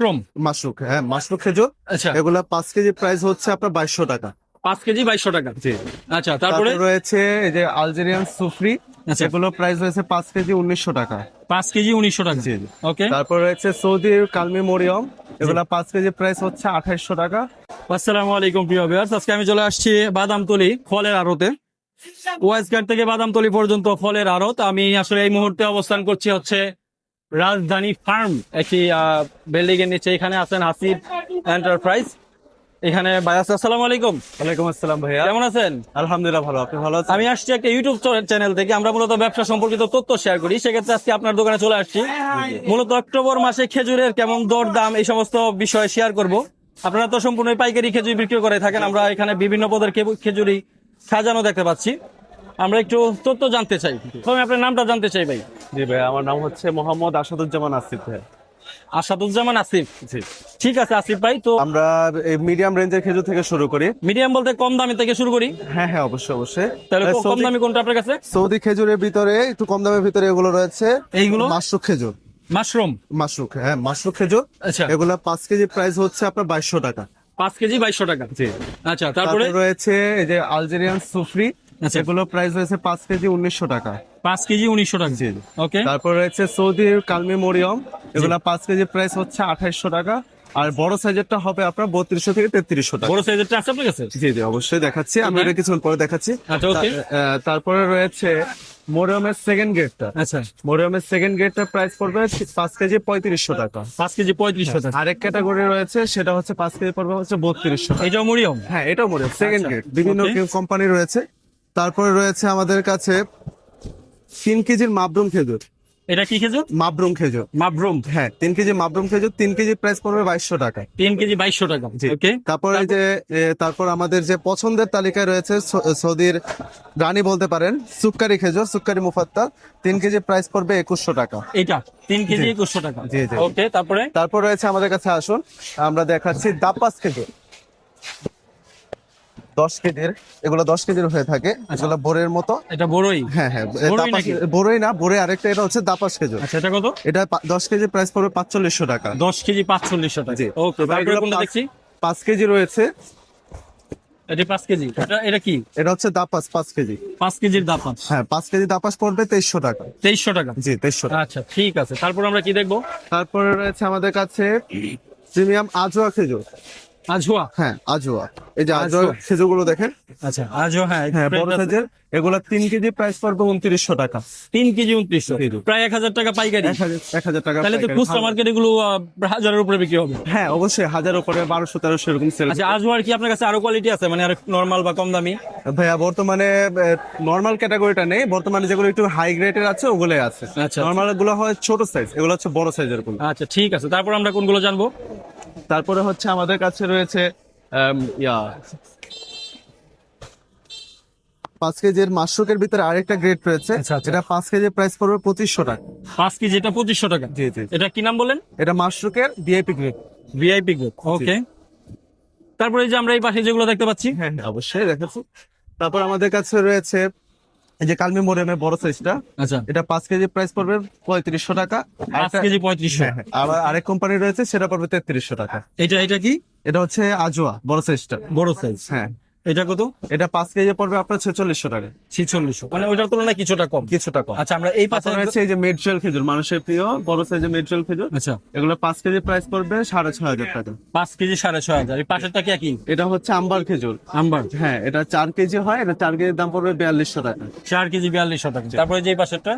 Mushroom মাশরুক হ্যাঁ মাশরুক খেজুর। আচ্ছা। এগুলা পাঁচ কেজি প্রাইস হচ্ছে আপনার বাইশশো টাকা। পাঁচ কেজি বাইশশো টাকা? জি। আচ্ছা তারপরে? রয়েছে এই যে আলজেরিয়ান সুফরি এগুলো প্রাইস রয়েছে পাঁচ কেজি উনিশশো টাকা। পাঁচ কেজি উনিশশো টাকা? জি। ওকে তারপর রয়েছে সৌদি কালমি মরিয়ম এগুলা পাঁচ কেজি প্রাইস হচ্ছে আঠাইশশো টাকা। আসসালামু আলাইকুম প্রিয় ভিউয়ার্স আজকে আমি চলে আসছি বাদামতলি ফলের আড়তে। ওয়াইসঘাট থেকে বাদাম বাদামতলি পর্যন্ত ফলের আড়ত। আমি আসলে এই মুহূর্তে অবস্থান করছি হচ্ছে রাজধানী ফার্ম একটি বিল্ডিং এর নিচে এখানে আছেন হাসিব এন্টারপ্রাইজ। এখানে ভাই আছে আসসালামু আলাইকুম। ওয়ালাইকুম আসসালাম ভাইয়া। কেমন আছেন? আলহামদুলিল্লাহ ভালো আপনি ভালো আছেন? আমি আসছি একটা ইউটিউব চ্যানেল থেকে আমরা মূলত ব্যবসা সম্পর্কিত তথ্য শেয়ার করি। সেক্ষেত্রে আজকে আপনার দোকানে চলে আসছি। মূলত অক্টোবর মাসে খেজুরের কেমন দর দাম এই সমস্ত বিষয়ে শেয়ার করব। আপনারা তো সম্পূর্ণ পাইকারি খেজুর বিক্রি করে থাকেন আমরা এখানে বিভিন্ন পদের খেজু- খেজুরি সাজানো দেখতে পাচ্ছি। আমরা একটু তথ্য জানতে চাই। প্রথমে আপনার নামটা জানতে চাই ভাই। জি ভাই আমার নাম হচ্ছে মোহাম্মদ আসাদুজ্জামান আসিফ ভাই। আসাদুজ্জামান আসিফ? জি। ঠিক আছে আসিফ ভাই তো আমরা এই মিডিয়াম রেঞ্জের খেজুর থেকে শুরু করি। মিডিয়াম বলতে কম দামি থেকে শুরু করি? হ্যাঁ হ্যাঁ অবশ্যই অবশ্যই। তাহলে কম দামি কোনটা আপনার কাছে? সৌদি খেজুরের ভিতরে একটু কম দামের ভিতরে এগুলো রয়েছে। এইগুলো? মাশরুক খেজুর। মাশরুম? মাশরুক হ্যাঁ মাশরুক খেজুর। আচ্ছা। এগুলা পাঁচ কেজি প্রাইস হচ্ছে আপনার বাইশশো টাকা। পাঁচ কেজি বাইশশো টাকা। জি। আচ্ছা তারপরে রয়েছে এই যে আলজেরিয়ান সুফরি। আচ্ছা। প্রাইস রয়েছে পাঁচ কেজি উনিশশো টাকা। পাঁচ কেজি উনিশশো টাকা। জি। ওকে তারপর রয়েছে সৌদি কালমি মরিয়ম। এগুলা পাঁচ কেজি প্রাইস হচ্ছে আঠাইশশো টাকা। আর বড় সাইজেরটা হবে আপনার বত্রিশশো থেকে তেত্রিশশো টাকা। বড় সাইজেরটা আছে আপনার কাছে? জি জি অবশ্যই দেখাচ্ছি। আমি এটা কিছুক্ষণ পরে দেখাচ্ছি। আচ্ছা তারপরে রয়েছে মরিয়মের সেকেন্ড গেটটা আচ্ছা। মরিয়মের সেকেন্ড গেটটা প্রাইস পড়বে পাঁচ কেজি পঁয়ত্রিশশো টাকা। পাঁচ কেজি পঁয়ত্রিশশো টাকা। আরেক ক্যাটাগরি রয়েছে সেটা হচ্ছে পাঁচ কেজি পড়বে হচ্ছে বত্রিশশো এইটাও মরিয়ম? হ্যাঁ এটাও মরিয়ম সেকেন্ড গেট বিভিন্ন কোম্পানি রয়েছে। তারপরে রয়েছে আমাদের কাছে তিন কেজির মাবরুম খেজুর। এটা কি খেজুর? মাবরুম খেজুর। মাবরুম। হ্যাঁ তিন কেজি মাবরুম খেজুর তিন কেজি প্রাইস পড়বে বাইশশো টাকা। তিন কেজি বাইশশো টাকা ওকে তারপর যে তারপর আমাদের যে পছন্দের তালিকায় রয়েছে সৌদির রানী বলতে পারেন সুক্কারি খেজুর সুক্কারি মুফাত্তা তিন কেজি প্রাইস পড়বে একুশশো টাকা। এটা তিন কেজি একুশশো টাকা। জি, জি। ওকে তারপরে? তারপর রয়েছে আমাদের কাছে আসুন আমরা দেখাচ্ছি দাপাস খেজুর। দশ কেজির এগুলো দশ কেজির হয়ে থাকে। এগুলো বোরের মতো। এটা বড়ই হ্যাঁ হ্যাঁ বড়ই দাপাস না বোরে আরেকটা এটা হচ্ছে দাপাস খেজুর। আচ্ছা এটা কত? এটা দশ কেজি প্রাইস পড়বে পাঁচচল্লিশশো টাকা। দশ কেজি পাঁচচল্লিশশো টাকা। ওকে তারপরে কোনটা দেখছি পাঁচ কেজি রয়েছে। এটা পাঁচ কেজি। এটা এটা কি? এটা হচ্ছে দাপাস পাঁচ কেজি। পাঁচ কেজির দাম পাঁচ হ্যাঁ পাঁচ কেজি দাপাস পড়বে তেইশশো টাকা। তেইশশো টাকা? জি তেইশশো টাকা। আচ্ছা ঠিক আছে। তারপর আমরা কি দেখব? তারপরে রয়েছে আমাদের কাছে প্রিমিয়াম আজোয়া খেজুর। আজুয়া? হ্যাঁ আজোয়া। এই যে আজোয়া। আজওয়া। গুলো দেখেন। আচ্ছা আজও হ্যাঁ হ্যাঁ বড় সাইজের। এগুলা তিন কেজি প্রাইস পড়বে উনত্রিশশো টাকা। তিন কেজি উনত্রিশশো। প্রায় এক হাজার টাকা পাইকারি। এক হাজার টাকা তাহলে তো খুচরা মার্কেট এগুলো হাজারের উপরে বিক্রি হবে। হ্যাঁ অবশ্যই হাজার উপরে বারোশো তেরোশো এরকম সেল আচ্ছা আজওয়ার কি আপনার কাছে আরও কোয়ালিটি আছে? মানে আর নরমাল বা কম দামি? ভাইয়া বর্তমানে নর্মাল ক্যাটাগরিটা নেই। বর্তমানে যেগুলো একটু হাই গ্রেডের আছে ওগুলোই আছে। আচ্ছা। নর্মালগুলো হয় ছোট সাইজ এগুলো হচ্ছে বড় সাইজের আচ্ছা ঠিক আছে। তারপর আমরা কোনগুলো জানব? তারপরে হচ্ছে আমাদের কাছে রয়েছে ইয়া। পাঁচ কেজির মাশরুকের ভিতরে আরেকটা গ্রেড রয়েছে আচ্ছা, আচ্ছা। এটা পাঁচ কেজি প্রাইস পড়বে পঁচিশশো টাকা। পাঁচ কেজি এটা পঁচিশশো টাকা? জি জি। এটা কি নাম বলেন? এটা মাশরুকের VIP grade VIP group okay তারপরে এই যে আমরা এই পাশে যেগুলো দেখতে পাচ্ছি। হ্যাঁ হ্যাঁ, অবশ্যই দেখাচ্ছি। তারপর আমাদের কাছে রয়েছে এই যে কালমি মোরেমের বড় সাইজটা আচ্ছা। এটা পাঁচ কেজি প্রাইস পড়বে পঁয়ত্রিশশো টাকা। পাঁচ কেজি পঁয়ত্রিশশো। হ্যাঁ, হ্যাঁ। আবার আরেক কোম্পানি রয়েছে সেটা পড়বে তেত্রিশশো টাকা। এটা এটা কি? এটা হচ্ছে আজোয়া বড় সাইজটা বড় সাইজ হ্যাঁ। এটা কত? এটা পাঁচ কেজি পড়বে আপনার ছেচল্লিশশো টাকা। ছিচল্লিশশো। মানে ওইটার তুলনায় কিছুটা কম। কিছুটা কম। আচ্ছা আমরা এই পাশে রয়েছে এই যে মেডজুয়েল খেজুর মানুষের প্রিয় বড় সাইজের মেডজুয়েল খেজুর। আচ্ছা। এগুলো পাঁচ কেজি প্রাইস পড়বে সাড়ে ছয় হাজার টাকা। পাঁচ কেজি সাড়ে ছয় হাজার। এই পাশেরটা কি একই? এটা হচ্ছে আম্বার খেজুর। আম্বার। হ্যাঁ এটা চার কেজি হয় এটা চার কেজির দাম পড়বে বিয়াল্লিশশো টাকা। চার কেজি বিয়াল্লিশশো টাকা। তারপরে যে পাশেরটা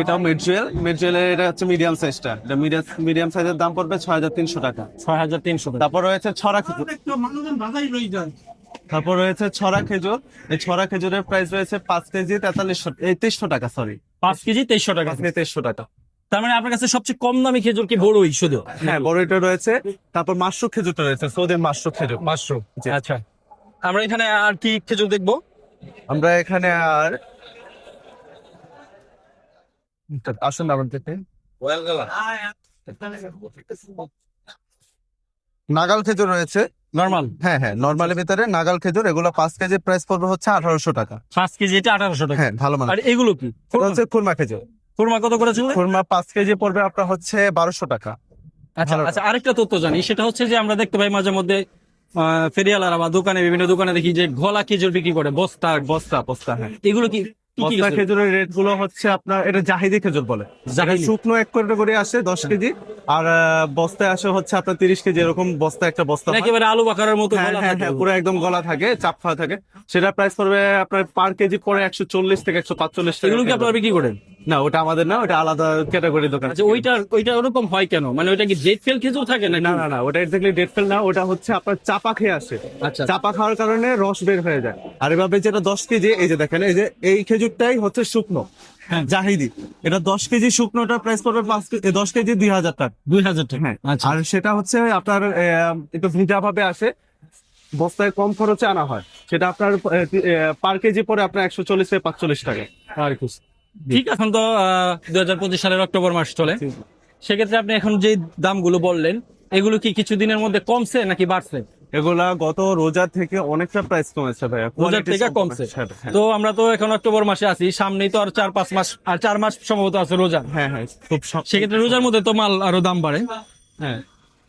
এটাও মেডজুয়েল মেডজুয়েলের এটা হচ্ছে মিডিয়াম সাইজটা এটা মিডিয়াম মিডিয়াম সাইজের দাম পড়বে ছয় হাজার তিনশো টাকা। ছয় হাজার তিনশো টাকা। তারপর রয়েছে ছড়া খেজুর। তারপর রয়েছে ছড়া খেজুর। এই ছড়া খেজুরের প্রাইস রয়েছে পাঁচ কেজি তেতাল্লিশশো এই তেইশশো টাকা সরি পাঁচ কেজি তেইশশো টাকা। তেইশশো টাকা। তার মানে আপনার কাছে সবচেয়ে কম দামি খেজুর কি বড়ই শুধু? হ্যাঁ বড় এটা রয়েছে। তারপর মাশরুক খেজুরটা রয়েছে সৌদের মাশরুক খেজুর। মাশরুম আচ্ছা। আমরা এখানে আর কি খেজুর দেখব? আমরা এখানে আর আসুন আমার থেকে নাগাল খেজুর রয়েছে। নর্মাল হ্যাঁ হ্যাঁ নর্মালের ভিতরে নাগাল খেজুর এগুলো পাঁচ কেজি প্রাইস পড়বে হচ্ছে আঠারোশো টাকা। পাঁচ কেজি এটা আঠারোশো টাকা। হ্যাঁ ভালো মানে আর এগুলো কি? হচ্ছে খুরমা খেজুর। খুরমা কত করেছিল খুরমা পাঁচ কেজি পড়বে আপনার হচ্ছে বারোশো টাকা। আচ্ছা আচ্ছা আরেকটা তথ্য জানি সেটা হচ্ছে যে আমরা দেখতে পাই মাঝে মধ্যে ফেরিয়ালারা বা দোকানে বিভিন্ন দোকানে দেখি যে ঘোলা খেজুর বিক্রি করে বস্তা বস্তা বস্তা হ্যাঁ। এগুলো কি খেজুর? খেজুরের রেটগুলো হচ্ছে আপনার এটা জাহিদি খেজুর বলে। শুকনো এক করে করে আসে দশ কেজি। আর বস্তায় আসে হচ্ছে আপনার তিরিশ কেজি এরকম বস্তা একটা বস্তা একেবারে আলু বাকারের মতো হ্যাঁ হ্যাঁ হ্যাঁ পুরো একদম গলা থাকে চাপ খাওয়া থাকে। সেটা প্রাইস পড়বে আপনার পার কেজি পরে একশো চল্লিশ থেকে একশো পাঁচচল্লিশ টাকা এগুলো কি আপনারা বিক্রি করেন? না ওটা আমাদের না ওটা আলাদা ক্যাটাগরি দোকান। আচ্ছা ওইটা ওইটা ওরকম হয় কেন? মানে ওইটা কি ডেট ফেল খেজুর থাকে না না না না ওটা এক্স্যাক্টলি ডেট ফেল না ওটা হচ্ছে আপনার চাপা খেয়ে আসে। আচ্ছা। চাপা খাওয়ার কারণে রস বের হয়ে যায়। আর এভাবে যেটা দশ কেজি এই যে দেখেন এই যে এই খেজুরটাই হচ্ছে শুকনো হ্যাঁ। জাহিদি। এটা দশ কেজি শুকনোটার প্রাইস পড়বে পাঁচ দশ কেজি দুই হাজার টাকা। দুই হাজার টাকা। হ্যাঁ। আচ্ছা। আর সেটা হচ্ছে আপনার একটু ভিজা ভাবে আসে বস্তায় কম খরচে আনা হয়। সেটা আপনার পার কেজি পরে আপনার একশো চল্লিশ থেকে পাঁচচল্লিশ টাকা। আর ঠিক এখন তো দুই হাজার পঁচিশ সালের অক্টোবর মাস চলে। সেক্ষেত্রে আপনি এখন যে দামগুলো বললেন এগুলো কি কিছুদিনের মধ্যে কমছে নাকি বাড়ছে? এগুলা গত রোজার থেকে অনেকটা প্রাইস কমেছে ভাইয়া। রোজার থেকে কমছে। হ্যাঁ। তো আমরা তো এখন অক্টোবর মাসে আছি সামনেই তো আর চার পাঁচ মাস আর চার মাস সম্ভবত আছে রোজা। হ্যাঁ হ্যাঁ খুব সেক্ষেত্রে রোজার মধ্যে তো মাল আরও দাম বাড়ে। হ্যাঁ।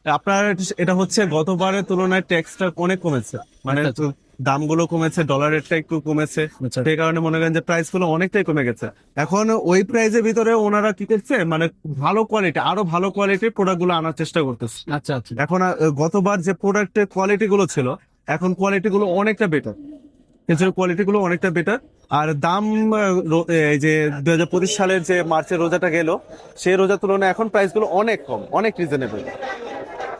আপনার এটা হচ্ছে গতবারের তুলনায় ট্যাক্সটা অনেক কমেছে। মানে আচ্ছা, আচ্ছা। দামগুলো কমেছে ডলার রেটটা একটু কমেছে। আচ্ছা। সেই কারণে মনে করেন যে প্রাইসগুলো অনেকটাই কমে গেছে। এখন ওই প্রাইসের ভিতরে ওনারা কি করছে? মানে ভালো কোয়ালিটি আরও ভালো কোয়ালিটির প্রোডাক্টগুলো আনার চেষ্টা করতেছে। আচ্ছা আচ্ছা। এখন গতবার যে প্রোডাক্টের কোয়ালিটি গুলো ছিল এখন কোয়ালিটি গুলো অনেকটা বেটার এছাড়া কোয়ালিটি গুলো অনেকটা বেটার আর দাম এই যে দুই হাজার পঁচিশ সালের যে মার্চের রোজাটা গেল সেই রোজার তুলনায় এখন প্রাইসগুলো অনেক কম অনেক রিজনেবল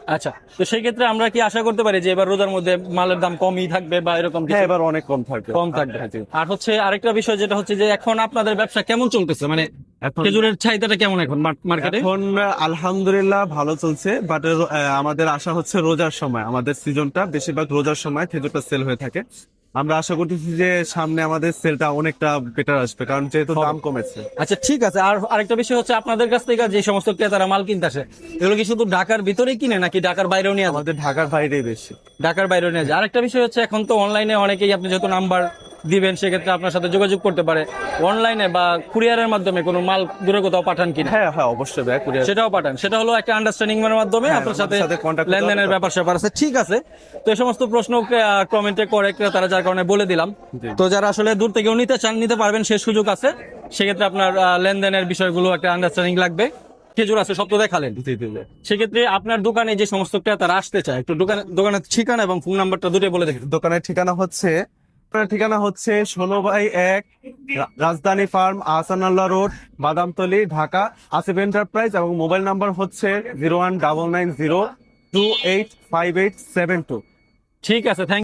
আচ্ছা তো সেই ক্ষেত্রে আমরা কি আশা করতে পারি যে এবার রোজার মধ্যে মালের দাম কমই থাকবে বা এরকম কিছু? হ্যাঁ এবার অনেক কম থাকবে। কম থাকবে। হ্যাঁ, আর হচ্ছে আরেকটা বিষয় যেটা হচ্ছে যে এখন আপনাদের ব্যবসা কেমন চলতেছে? মানে খেজুরের চাহিদাটা কেমন এখন মার- মার্কেটে? এখন আলহামদুলিল্লাহ ভালো চলছে বাট আমাদের আশা হচ্ছে রোজার সময় আমাদের সিজনটা বেশিরভাগ রোজার সময় খেজুরটা সেল হয়ে থাকে। আমরা আশা করতেছি যে সামনে আমাদের সেলটা অনেকটা বেটার আসবে কারণ যেহেতু দাম কমেছে। আচ্ছা ঠিক আছে। আর আরেকটা বিষয় হচ্ছে আপনাদের কাছ থেকে যে সমস্ত ক্রেতারা মাল কিনতে আসে এগুলো কি শুধু ঢাকার ভিতরেই কিনে নাকি ঢাকার বাইরেও নিয়ে আমাদের ঢাকার বাইরেই বেশি। ঢাকার বাইরেও নিয়ে যায় আরেকটা বিষয় হচ্ছে এখন তো অনলাইনে অনেকেই আপনি যত নাম্বার দিবেন সেক্ষেত্রে আপনার সাথে যোগাযোগ করতে পারে। অনলাইনে বা কুরিয়ারের মাধ্যমে কোনো মাল দূরে কোথাও পাঠান কিনা? হ্যাঁ হ্যাঁ অবশ্যই ভাই কুরিয়ার সেটাও পাঠান। সেটা হলো একটা আন্ডারস্ট্যান্ডিং এর মাধ্যমে হ্যাঁ, আপনার সাথে লেনদেনের ব্যাপার স্যাপার আছে। ঠিক আছে। তো এই সমস্ত প্রশ্ন কমেন্টে করে তারা যার কারণে বলে দিলাম। তো যারা আসলে দূর থেকেও নিতে চান নিতে পারবেন সে সুযোগ আছে। সেক্ষেত্রে আপনার লেনদেনের বিষয়গুলো একটা আন্ডারস্ট্যান্ডিং লাগবে। খেজুর আছে সব তো দেখালেন। সেক্ষেত্রে আপনার দোকানে যে সমস্ত ক্রেতারা আসতে চায় একটু দোকানে দোকানের ঠিকানা এবং ফোন নাম্বারটা দুটোই বলে দেখেন দোকানের ঠিকানা হচ্ছে আপনার ঠিকানা হচ্ছে ষোলো বাই এক Rajdhani farm Ahsanullah road, Badamtali, Dhaka, Asif enterprise এবং মোবাইল নাম্বার হচ্ছে zero one double nine zero two eight five eight seven two. ঠিক আছে, থ্যাংক